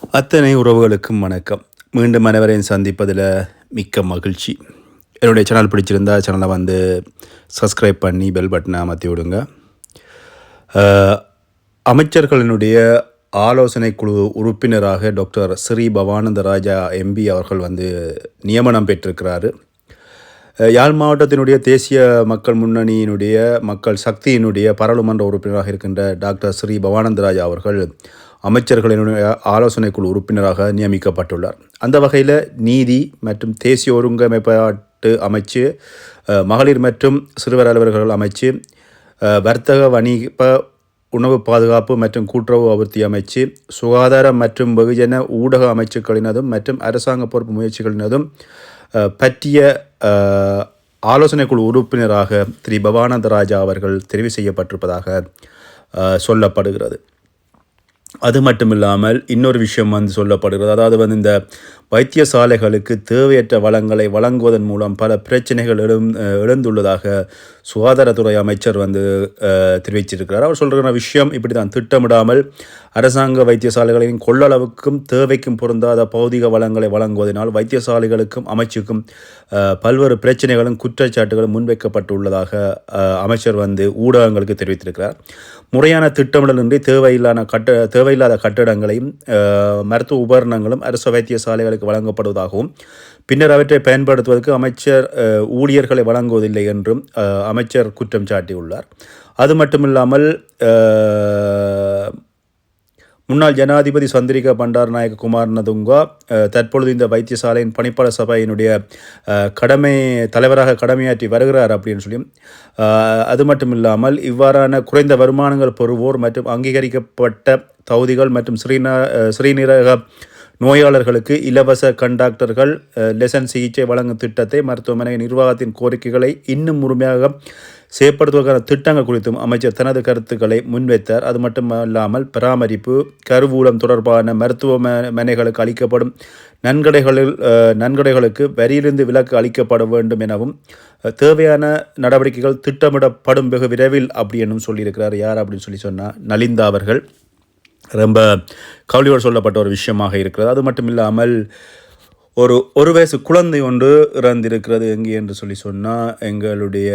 அத்தனை உறவுகளுக்கும் வணக்கம். மீண்டும் அனைவரையும் சந்திப்பதில் மிக்க மகிழ்ச்சி. என்னுடைய சேனல் பிடிச்சிருந்தா சேனலை வந்து சப்ஸ்கிரைப் பண்ணி பெல் பட்டனை அமர்த்தி விடுங்க. அமைச்சர்களினுடைய ஆலோசனை குழு உறுப்பினராக டாக்டர் ஸ்ரீ பவானந்த ராஜா எம்பி அவர்கள் வந்து நியமனம் பெற்றிருக்கிறாரு. யாழ் மாவட்டத்தினுடைய தேசிய மக்கள் முன்னணியினுடைய மக்கள் சக்தியினுடைய பாராளுமன்ற உறுப்பினராக இருக்கின்ற டாக்டர் ஸ்ரீ பவானந்தராஜா அவர்கள் அமைச்சர்களினுடைய ஆலோசனை குழு உறுப்பினராக நியமிக்கப்பட்டுள்ளார். அந்த வகையில் நீதி மற்றும் தேசிய ஒருங்கமைப்பாட்டு அமைச்சு மகளிர் மற்றும் சிறுவர் அலுவலர்கள் அமைச்சு வர்த்தக வணிக உணவு பாதுகாப்பு மற்றும் கூட்டுறவு அபிவிருத்தி அமைச்சு சுகாதார மற்றும் வெகுஜன ஊடக அமைச்சுக்களினதும் மற்றும் அரசாங்க பொறுப்பு முயற்சிகளினதும் பற்றிய ஆலோசனை குழு உறுப்பினராக திரு. பவானந்த ராஜா அவர்கள் தெரிவு செய்யப்பட்டிருப்பதாக சொல்லப்படுகிறது. அது மட்டும் இல்லாமல் இன்னொரு விஷயம் வந்து சொல்லப்படுகிறது. அதாவது வந்து இந்த வைத்தியசாலைகளுக்கு தேவையற்ற வளங்களை வழங்குவதன் மூலம் பல பிரச்சனைகள் எழும் எழுந்துள்ளதாக சுகாதாரத்துறை அமைச்சர் வந்து தெரிவிச்சிருக்கிறார். அவர் சொல்கிற விஷயம் இப்படி தான் திட்டமிடாமல் அரசாங்க வைத்தியசாலைகளின் கொள்ளளவுக்கும் தேவைக்கும் பொருந்தாத பௌதிக வளங்களை வழங்குவதனால் வைத்தியசாலைகளுக்கும் அமைச்சுக்கும் பல்வேறு பிரச்சனைகளும் குற்றச்சாட்டுகளும் முன்வைக்கப்பட்டுள்ளதாக அமைச்சர் வந்து ஊடகங்களுக்கு தெரிவித்திருக்கிறார். முறையான திட்டமிடலின்றி தேவையில்லாத கட்ட தேவையில்லாத கட்டடங்களையும் மருத்துவ உபகரணங்களும் அரசு வைத்தியசாலைகளுக்கு வழங்கப்படுவதாகவும் பின்னர் அவற்றை பயன்படுத்துவதற்கு அமைச்சர் ஊழியர்களை வழங்குவதில்லை என்றும் அமைச்சர் குற்றம் சாட்டியுள்ளார். அது மட்டுமில்லாமல் முன்னாள் ஜனாதிபதி சந்திரிகா பண்டாரநாயக குமார் நதுங்கா தற்பொழுது இந்த வைத்தியசாலையின் பணிப்பாளர் சபையினுடைய கடமை தலைவராக கடமையாற்றி வருகிறார் அப்படின்னு சொல்லி அஹ், அது மட்டும் இல்லாமல் இவ்வாறான குறைந்த வருமானங்கள் பெறுவோர் மற்றும் அங்கீகரிக்கப்பட்ட தகுதிகள் மற்றும் ஸ்ரீந ஸ்ரீநிரக நோயாளர்களுக்கு இலவச கண்டாக்டர்கள் லெசன் சிகிச்சை வழங்கும் திட்டத்தை மருத்துவமனை நிர்வாகத்தின் கோரிக்கைகளை இன்னும் முழுமையாக செயற்படுத்துவதற்கான திட்டங்கள் குறித்தும் அமைச்சர் தனது கருத்துக்களை முன்வைத்தார். அது மட்டுமல்லாமல் பராமரிப்பு கருவூலம் தொடர்பான மருத்துவமனைகளுக்கு அளிக்கப்படும் நன்கொடைகளில் நன்கடைகளுக்கு நன்கொடைகளுக்கு வரியிலிருந்து விலக்கு அளிக்கப்பட வேண்டும் எனவும் தேவையான நடவடிக்கைகள் திட்டமிடப்படும் வெகு விரைவில் அப்படி என்னும் சொல்லியிருக்கிறார். யார் அப்படின்னு சொல்லி சொன்னால் நலிந்தா அவர்கள். ரொம்ப கவலையோடு சொல்லப்பட்ட ஒரு விஷயமாக இருக்கிறது. அது மட்டும் இல்லாமல் ஒரு ஒரு வயசு குழந்தை ஒன்று இறந்திருக்கிறது எங்கே என்று சொல்லி சொன்னால் எங்களுடைய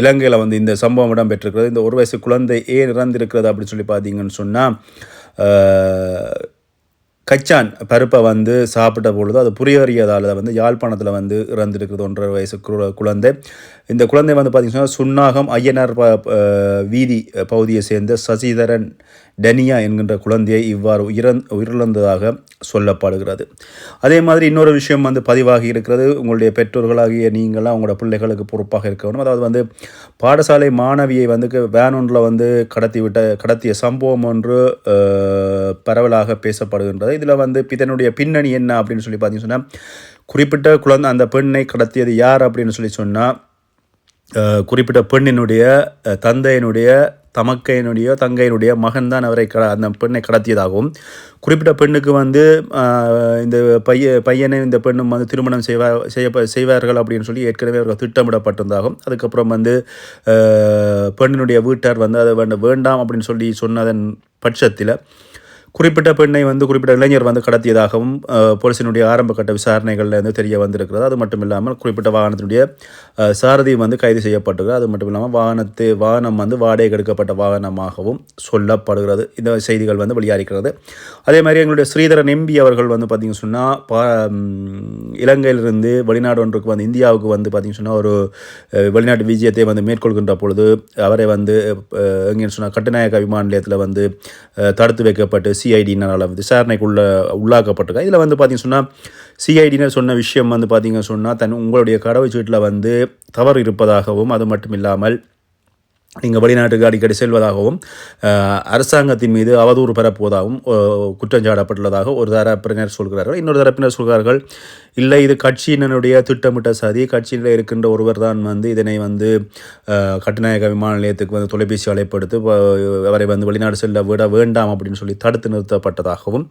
இலங்கையில் வந்து இந்த சம்பவம் இடம்பெற்றிருக்கிறது. இந்த ஒரு வயசு குழந்தை ஏன் இறந்திருக்கிறது அப்படின்னு சொல்லி பார்த்தீங்கன்னு சொன்னால் கச்சான் பருப்பை வந்து சாப்பிட்ட பொழுது அது புரியறியதால் வந்து யாழ்ப்பாணத்தில் வந்து இறந்திருக்கிறது ஒன்றரை வயசு குழந்தை. இந்த குழந்தை வந்து பார்த்திங்கன்னா சுன்னாகம் ஐயனார் வீதி பகுதியை சேர்ந்த சசிதரன் டனியா என்கின்ற குழந்தையை இவ்வாறு உயிரந் உயிரிழந்ததாக சொல்லப்படுகிறது. அதே மாதிரி இன்னொரு விஷயம் வந்து பதிவாகி இருக்கிறது. உங்களுடைய பெற்றோர்களாகிய நீங்களாம் உங்களோட பிள்ளைகளுக்கு பொறுப்பாக இருக்க வேண்டும். அதாவது வந்து பாடசாலை மாணவியை வந்து வேன் ஒன்றில் வந்து கடத்தி விட்ட கடத்திய சம்பவம் ஒன்று பரவலாக பேசப்படுகின்றது. இதில் வந்து இதனுடைய பின்னணி என்ன அப்படின்னு சொல்லி பார்த்தீங்கன்னு சொன்னால் குறிப்பிட்ட குழந்தை அந்த பெண்ணை கடத்தியது யார் அப்படின்னு சொல்லி சொன்னால் குறிப்பிட்ட பெண்ணினுடைய தந்தையினுடைய தமக்கையினுடைய தங்கையினுடைய மகன் தான் அவரை கட அந்த பெண்ணை கடத்தியதாகவும் குறிப்பிட்ட பெண்ணுக்கு வந்து இந்த பைய பையனை இந்த பெண்ணும் வந்து திருமணம் செய்வா செய்ய செய்வார்கள் அப்படின்னு சொல்லி ஏற்கனவே அவர்கள் திட்டமிடப்பட்டிருந்தாகும். அதுக்கப்புறம் வந்து பெண்ணினுடைய வீட்டார் வந்து அதை வேண்ட வேண்டாம் அப்படின்னு சொல்லி சொன்னதன் பட்சத்தில் குறிப்பிட்ட பெண்ணை வந்து குறிப்பிட்ட இளைஞர் வந்து கடத்தியதாகவும் போலீசினுடைய ஆரம்ப கட்ட விசாரணைகளில் வந்து தெரிய வந்திருக்கிறது. அது மட்டும் இல்லாமல் குறிப்பிட்ட வாகனத்தினுடைய சாரதி வந்து கைது செய்யப்பட்டிருக்கிறது. அது மட்டும் இல்லாமல் வாகனத்து வாகனம் வந்து வாடகை எடுக்கப்பட்ட வாகனமாகவும் சொல்லப்படுகிறது. இந்த செய்திகள் வந்து வெளியாகிறது அதே மாதிரி எங்களுடைய ஸ்ரீதரன் எம்பி அவர்கள் வந்து பார்த்திங்க சொன்னால் பா இலங்கையிலிருந்து வெளிநாடு ஒன்றுக்கு வந்து இந்தியாவுக்கு வந்து பார்த்திங்க சொன்னால் ஒரு வெளிநாட்டு விஜயத்தை வந்து மேற்கொள்கின்ற பொழுது அவரை வந்து எங்கேன்னு சொன்னால் கட்டுநாயக்க விமான நிலையத்தில் வந்து தடுத்து வைக்கப்பட்டு சிஐடினால் வந்து விசாரணைக்குள்ளே உள்ளாக்கப்பட்டிருக்கா இதில் வந்து பார்த்தீங்கன்னு சொன்னால் சிஐடினர் சொன்ன விஷயம் வந்து பார்த்திங்க சொன்னால் தன் உங்களுடைய கடவுச்சீட்டில் வந்து தவறு இருப்பதாகவும் அது மட்டும் இல்லாமல் நீங்கள் வெளிநாட்டுக்கு அடிக்கடி செல்வதாகவும் அரசாங்கத்தின் மீது அவதூறு பரப்புவதாகவும் குற்றம் சாட்டப்பட்டுள்ளதாக ஒரு தரப்பினர் சொல்கிறார்கள். இன்னொரு தரப்பினர் சொல்கிறார்கள் இல்லை இது கட்சியினருடைய திட்டமிட்ட சதி. கட்சியில் இருக்கின்ற ஒருவர் தான் வந்து இதனை வந்து கட்டுநாயக விமான நிலையத்துக்கு வந்து தொலைபேசி அழைப்படுத்து அவரை வந்து வெளிநாடு செல்ல விட வேண்டாம் அப்படின்னு சொல்லி தடுத்து நிறுத்தப்பட்டதாகவும்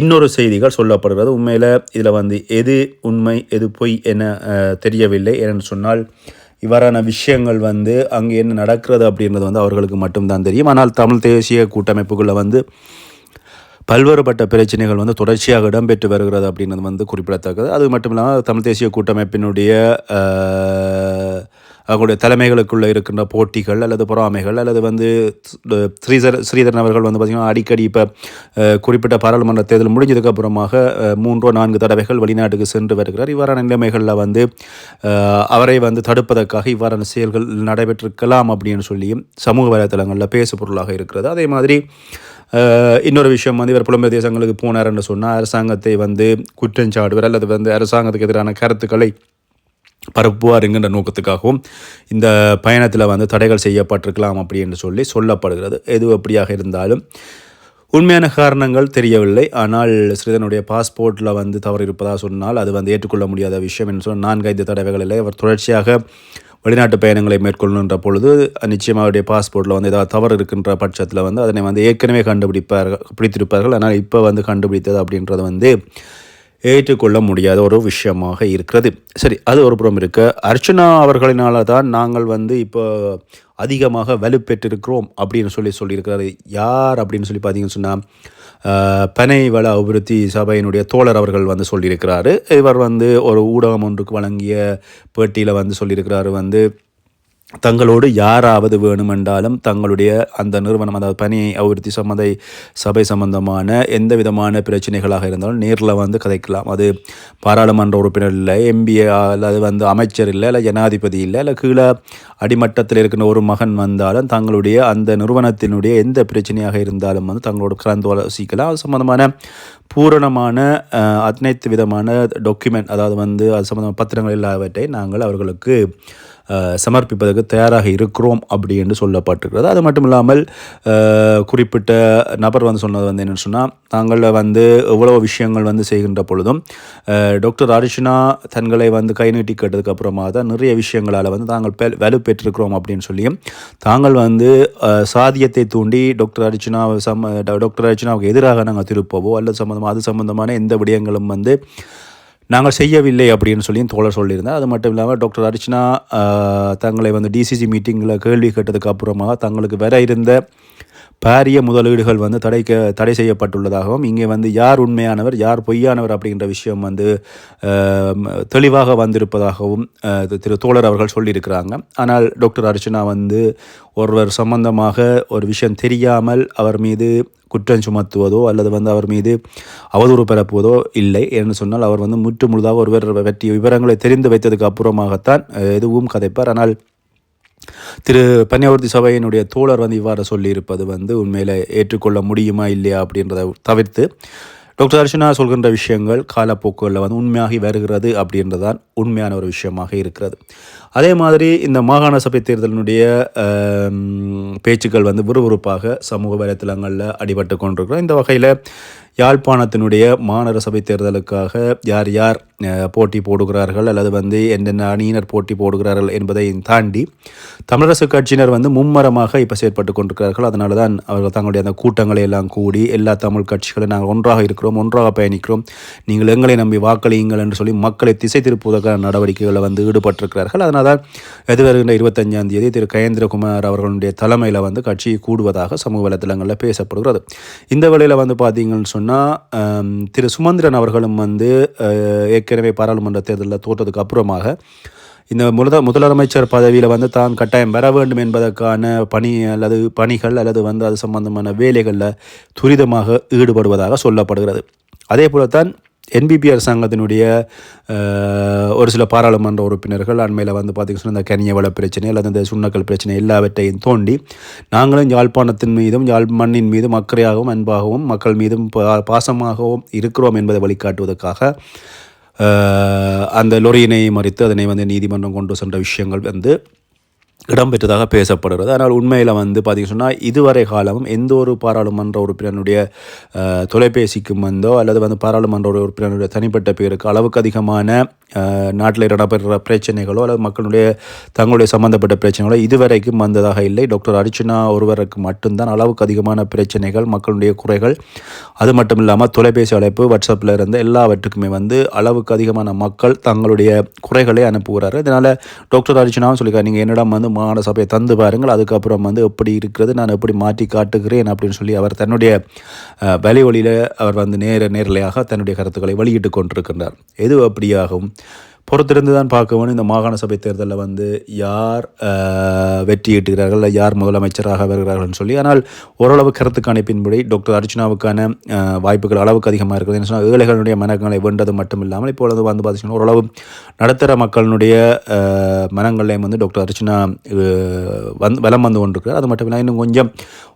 இன்னொரு செய்திகள் சொல்லப்படுகிறது. உண்மையில் இதில் வந்து எது உண்மை எது பொய் என தெரியவில்லை. ஏன்னு சொன்னால் இவ்வாறான விஷயங்கள் வந்து அங்கே என்ன நடக்கிறது அப்படின்றது வந்து அவர்களுக்கு மட்டும்தான் தெரியும். ஆனால் தமிழ் தேசிய கூட்டமைப்புகளில் வந்து பல்வேறுபட்ட பிரச்சனைகள் வந்து தொடர்ச்சியாக இடம்பெற்று வருகிறது அப்படின்றது வந்து குறிப்பிடத்தக்கது. அது மட்டும் இல்லாமல் தமிழ் தேசிய கூட்டமைப்பினுடைய அவங்களுடைய தலைமைகளுக்குள்ளே இருக்கின்ற போட்டிகள் அல்லது பொறாமைகள் அல்லது வந்து ஸ்ரீதர் ஸ்ரீதரன் அவர்கள் வந்து பார்த்திங்கன்னா அடிக்கடி இப்போ குறிப்பிட்ட பாராளுமன்ற தேர்தல் முடிஞ்சதுக்கப்புறமாக மூன்றோ நான்கு தடவைகள் வெளிநாட்டுக்கு சென்று வருகிறார். இவ்வாறான நிலைமைகளில் வந்து அவரை வந்து தடுப்பதற்காக இவ்வாறான செயல்கள் நடைபெற்றிருக்கலாம் அப்படின்னு சொல்லியும் சமூக வலைத்தளங்களில் பேசு பொருளாக இருக்கிறது. அதே மாதிரி இன்னொரு விஷயம் வந்து இவர் புலம்பெயர் தேசங்களுக்கு போனார் என்று சொன்னால் அரசாங்கத்தை வந்து குற்றஞ்சாடுவர் அல்லது வந்து அரசாங்கத்துக்கு எதிரான கருத்துக்களை பரப்புவார் என்கின்ற நோக்கத்துக்காகவும் இந்த பயணத்தில் வந்து தடைகள் செய்யப்பட்டிருக்கலாம் அப்படி என்று சொல்லி சொல்லப்படுகிறது. எது அப்படியாக இருந்தாலும் உண்மையான காரணங்கள் தெரியவில்லை. ஆனால் ஸ்ரீதனுடைய பாஸ்போர்ட்டில் வந்து தவறு இருப்பதாக சொன்னால் அது வந்து ஏற்றுக்கொள்ள முடியாத விஷயம் என்று சொன்னால் நான்கு ஐந்து தடவைகளில் அவர் தொடர்ச்சியாக வெளிநாட்டு பயணங்களை மேற்கொள்ளுன்ற பொழுது நிச்சயமாக அவருடைய பாஸ்போர்ட்டில் வந்து ஏதாவது தவறு இருக்கின்ற பட்சத்தில் வந்து அதனை வந்து ஏற்கனவே கண்டுபிடிப்பார்கள் பிடித்திருப்பார்கள். ஆனால் இப்போ வந்து கண்டுபிடித்தது அப்படின்றது வந்து ஏற்றுக்கொள்ள முடியாத ஒரு விஷயமாக இருக்கிறது. சரி அது ஒரு புறம் இருக்க. அர்ச்சனா அவர்களினால தான் நாங்கள் வந்து இப்போ அதிகமாக வலுப்பெற்றிருக்கிறோம் அப்படின்னு சொல்லி சொல்லியிருக்கிறாரு. யார் அப்படின்னு சொல்லி பார்த்தீங்கன்னு சொன்னால் பனை வள அபிவிருத்தி சபையினுடைய தோழர் அவர்கள் வந்து சொல்லியிருக்கிறாரு. இவர் வந்து ஒரு ஊடகம் ஒன்றுக்கு வழங்கிய பேட்டியில் வந்து சொல்லியிருக்கிறாரு வந்து தங்களோடு யாராவது வேணுமென்றாலும் தங்களுடைய அந்த நிறுவனம் அதாவது பணி அபிவிருத்தி சம்மந்த சபை சம்பந்தமான எந்த விதமான பிரச்சனைகளாக இருந்தாலும் நேரில் வந்து கதைக்கலாம். அது பாராளுமன்ற உறுப்பினர் இல்லை எம்பிஏ அல்லது வந்து அமைச்சர் இல்லை இல்லை ஜனாதிபதி இல்லை இல்லை கீழே அடிமட்டத்தில் இருக்கிற ஒரு மகன் வந்தாலும் தங்களுடைய அந்த நிறுவனத்தினுடைய எந்த பிரச்சனையாக இருந்தாலும் வந்து தங்களோட கலந்து ஆலோசிக்கலாம். அது சம்மந்தமான பூரணமான அனைத்து விதமான டாக்குமெண்ட் அதாவது வந்து அது சம்மந்தமான பத்திரங்கள் எல்லாவற்றை நாங்கள் அவர்களுக்கு சமர்ப்பிப்பதற்கு தயாராக இருக்கிறோம் அப்படி என்று சொல்லப்பட்டிருக்கிறது. அது மட்டும் இல்லாமல் குறிப்பிட்ட நபர் வந்து சொன்னது வந்து என்னென்னு சொன்னால் தாங்கள் வந்து எவ்வளோ விஷயங்கள் வந்து செய்கின்ற பொழுதும் டாக்டர் அரிஷனா தங்களை வந்து கை நீட்டி கேட்டதுக்கு அப்புறமா தான் நிறைய விஷயங்களால் வந்து தாங்கள் பெ வலுப்பெற்றிருக்கிறோம் அப்படின்னு சொல்லியும் தாங்கள் வந்து சாதியத்தை தூண்டி டாக்டர் அர்ச்சனா சம்ம டாக்டர் அர்ச்சனாவுக்கு எதிராக நாங்கள் திருப்பவோ அல்லது சம்மந்தமாக அது சம்மந்தமான எந்த விடயங்களும் வந்து நாங்கள் செய்யவில்லை அப்படின்னு சொல்லி தோழர் சொல்லியிருந்தேன் அது மட்டும் இல்லாமல் டாக்டர் அர்ச்சனா தங்களை வந்து டிசிசி மீட்டிங்கில் கேள்வி கேட்டதுக்கு அப்புறமாக தங்களுக்கு வர இருந்த பாரிய முதலீடுகள் வந்து தடைக்க தடை செய்யப்பட்டுள்ளதாகவும் இங்கே வந்து யார் உண்மையானவர் யார் பொய்யானவர் அப்படிங்கிற விஷயம் வந்து தெளிவாக வந்திருப்பதாகவும் திரு தோழர் அவர்கள் சொல்லியிருக்கிறாங்க. ஆனால் டாக்டர் அர்ச்சனா வந்து ஒருவர் சம்பந்தமாக ஒரு விஷயம் தெரியாமல் அவர் மீது குற்றம் சுமத்துவதோ அல்லது வந்து அவர் மீது அவதூறு பரப்புவதோ இல்லை. என்று சொன்னால் அவர் வந்து முற்று முழுதாக ஒருவர் பற்றிய விவரங்களை தெரிந்து வைத்ததுக்கு அப்புறமாகத்தான் எதுவும் கதைப்பார். ஆனால் திரு பன்னியாவர்த்தி சபையினுடைய தோழர் வந்து இவ்வாறு சொல்லியிருப்பது வந்து உண்மையில் ஏற்றுக்கொள்ள முடியுமா இல்லையா அப்படின்றத தவிர்த்து டாக்டர் அர்ச்சனா சொல்கின்ற விஷயங்கள் காலப்போக்குகளில் வந்து உண்மையாகி வருகிறது அப்படின்றதான் உண்மையான ஒரு விஷயமாக இருக்கிறது. அதே மாதிரி இந்த மாகாண சபை தேர்தலினுடைய பேச்சுக்கள் வந்து விறுவிறுப்பாக சமூக வலைத்தளங்களில் அடிபட்டு கொண்டிருக்கிறோம். இந்த வகையில் யாழ்ப்பாணத்தினுடைய மாநகர சபை தேர்தலுக்காக யார் யார் போட்டி போடுகிறார்கள் அல்லது வந்து என்னென்ன அணியினர் போட்டி போடுகிறார்கள் என்பதை தாண்டி தமிழரசு கட்சியினர் வந்து மும்மரமாக இப்போ செயற்பட்டு கொண்டிருக்கிறார்கள். அதனால தான் அவர்கள் தங்களுடைய அந்த கூட்டங்களை எல்லாம் கூடி எல்லா தமிழ் கட்சிகளும் நாங்கள் ஒன்றாக இருக்கிறோம் ஒன்றாக பயணிக்கிறோம். நீங்கள் எங்களை நம்பி வாக்களியுங்கள் என்று சொல்லி மக்களை திசை திருப்புவதற்கான நடவடிக்கைகளை வந்து ஈடுபட்டிருக்கிறார்கள். அதனால் தான் எது வருகின்ற இருபத்தஞ்சாம் தேதி திரு கயேந்திரகுமார் அவர்களுடைய தலைமையில் வந்து கட்சி கூடுவதாக சமூக வலைத்தளங்களில் பேசப்படுகிறது. இந்த வேளையில் வந்து பார்த்தீங்கன்னு சொன்னால் திரு சுமந்திரன் அவர்களும் வந்து ஏற்கனவே பாராளுமன்ற தேர்தலில் தோற்றதுக்கு அப்புறமாக இந்த முதல முதலமைச்சர் பதவியில் வந்து தான் கட்டாயம் பெற வேண்டும் என்பதற்கான பணி அல்லது பணிகள் அல்லது வந்து அது சம்பந்தமான வேலைகளில் துரிதமாக ஈடுபடுவதாக சொல்லப்படுகிறது. அதே போல தான் என்பிபி அரசாங்கத்தினுடைய ஒரு சில பாராளுமன்ற உறுப்பினர்கள் அண்மையில் வந்து பார்த்திங்கன்னா இந்த கனியவள பிரச்சனை அல்லது இந்த சுண்ணக்கல் பிரச்சனை எல்லாவற்றையும் தோண்டி நாங்களும் யாழ்ப்பாணத்தின் மீதும் யாழ் மண்ணின் மீதும் அக்கறையாகவும் அன்பாகவும் மக்கள் மீதும் பாசமாகவும் இருக்கிறோம் என்பதை வழிகாட்டுவதற்காக அந்த லொரியினை மறித்து அதனை வந்து நீதிமன்றம் கொண்டு சென்ற விஷயங்கள் வந்து இடம்பெற்றதாக பேசப்படுகிறது. ஆனால் உண்மையில் வந்து பார்த்திங்க சொன்னால் இதுவரை காலமும் எந்த ஒரு பாராளுமன்ற உறுப்பினருடைய தொலைபேசிக்கும் வந்தோ அல்லது வந்து பாராளுமன்ற உறுப்பினருடைய தனிப்பட்ட பேருக்கு அளவுக்கு அதிகமான நாட்டில் இடம்பெறுற பிரச்சனைகளோ அல்லது மக்களுடைய தங்களுடைய சம்பந்தப்பட்ட பிரச்சனைகளோ இதுவரைக்கும் வந்ததாக இல்லை. டாக்டர் அர்ச்சனா ஒருவருக்கு மட்டும்தான் அளவுக்கு அதிகமான பிரச்சனைகள் மக்களுடைய குறைகள். அது மட்டும் இல்லாமல் தொலைபேசி அழைப்பு வாட்ஸ்அப்பில் இருந்து எல்லாவற்றுக்குமே வந்து அளவுக்கு அதிகமான மக்கள் தங்களுடைய குறைகளை அனுப்புகிறார் இதனால் டாக்டர் அர்ச்சனாவும் சொல்லியிருக்காரு நீங்கள் என்னிடம் வந்து மாகாண சபையை தந்து பாருங்கள். அதுக்கப்புறம் வந்து எப்படி இருக்கிறது நான் எப்படி மாற்றி காட்டுகிறேன் அப்படின்னு சொல்லி அவர் தன்னுடைய வழி வழியில் அவர் வந்து நேர நேரலையாக தன்னுடைய கருத்துக்களை வெளியிட்டு கொண்டிருக்கின்றார். எது அப்படியாகும்? பொறுத்திருந்து தான் பார்க்க வேணும் இந்த மாகாண சபை தேர்தலில் வந்து யார் வெற்றியிட்டுகிறார்கள் யார் முதலமைச்சராக வருகிறார்கள்னு சொல்லி. ஆனால் ஓரளவு கருத்து கணிப்பின்படி டாக்டர் அர்ச்சனாவுக்கான வாய்ப்புகள் அளவுக்கு அதிகமாக இருக்குது. என்ன சொன்னால் ஏழைகளுடைய மனங்களை வென்றது மட்டும் இல்லாமல் இப்பொழுது வந்து பார்த்திங்கன்னா ஓரளவு நடுத்தர மக்களினுடைய அஹ், மனங்களையும் வந்து டாக்டர் அர்ச்சனா வந் வந்து வலம் வந்து கொண்டிருக்கிறார். அது மட்டும் இல்லாமல் இன்னும் கொஞ்சம்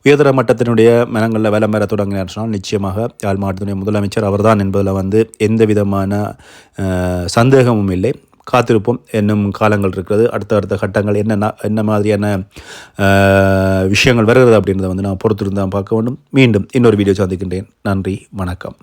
உயர்தர மட்டத்தினுடைய மனங்களில் வேலை மேற தொடங்கினார் சொன்னால் நிச்சயமாக யாழ் மாவட்டத்தினுடைய முதலமைச்சர் அவர்தான் என்பதில் வந்து எந்த விதமான சந்தேகமும் இல்லை. காத்திருப்போம். இன்னும் காலங்கள் இருக்கிறது. அடுத்த அடுத்த கட்டங்கள் என்ன என்ன மாதிரியான விஷயங்கள் வருகிறது அப்படின்றத வந்து நான் பொறுத்திருந்தான் பார்க்க வேண்டும். மீண்டும் இன்னொரு வீடியோ சந்திக்கின்றேன். நன்றி. வணக்கம்.